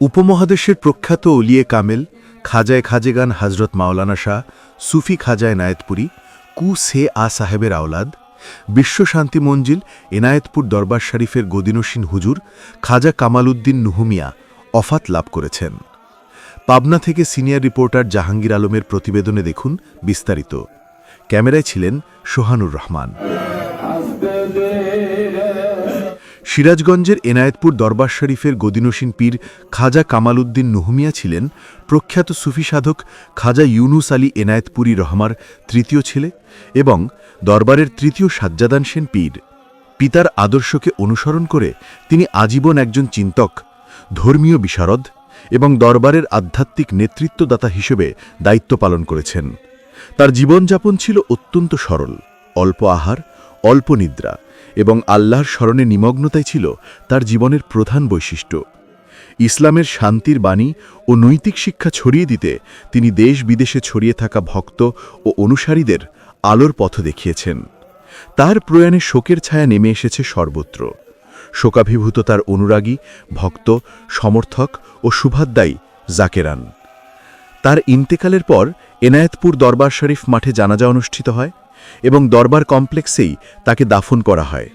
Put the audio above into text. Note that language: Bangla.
উপমহাদেশের প্রখ্যাত ওলিয়ে কামেল, খাজায় খাজেগান হজরত মাওলানা শাহ, সুফি খাজায় নায়েতপুরী, কু সে আ সাহেবের আওলাদ বিশ্বশান্তি মঞ্জিল, এনায়েতপুর দরবার শরীফের গদিনসীন হুজুর খাজা কামাল উদ্দিন নুহুমিয়া অফাত লাভ করেছেন। পাবনা থেকে সিনিয়র রিপোর্টার জাহাঙ্গীর আলমের প্রতিবেদনে দেখুন বিস্তারিত। ক্যামেরায় ছিলেন সোহানুর রহমান। সিরাজগঞ্জের এনায়েতপুর দরবার শরীফের গদিনসীন পীর খাজা কামাল উদ্দিন নুহমিয়া ছিলেন প্রখ্যাত সুফি সাধক খাজা ইউনুস আলী এনায়েতপুরী রহমার তৃতীয় ছেলে এবং দরবারের তৃতীয় সাজ্জাদান সেন পীর। পিতার আদর্শকে অনুসরণ করে তিনি আজীবন একজন চিন্তক, ধর্মীয় বিশারদ এবং দরবারের আধ্যাত্মিক নেতৃত্বদাতা হিসেবে দায়িত্ব পালন করেছেন। তার জীবনযাপন ছিল অত্যন্ত সরল, অল্প আহার, অল্প নিদ্রা, এবং আল্লাহর স্মরণে নিমগ্নতাই ছিল তার জীবনের প্রধান বৈশিষ্ট্য। ইসলামের শান্তির বাণী ও নৈতিক শিক্ষা ছড়িয়ে দিতে তিনি দেশ বিদেশে ছড়িয়ে থাকা ভক্ত ও অনুসারীদের আলোর পথ দেখিয়েছেন। তার প্রয়াণে শোকের ছায়া নেমে এসেছে সর্বত্র। শোকাভিভূত তার অনুরাগী, ভক্ত, সমর্থক ও শুভাধ্যায়ী জাকেরান। তার ইন্তেকালের পর এনায়েতপুর দরবার শরীফ মাঠে জানাজা অনুষ্ঠিত হয় এবং দরবার কমপ্লেক্সেই তাকে দাফন করা হয়।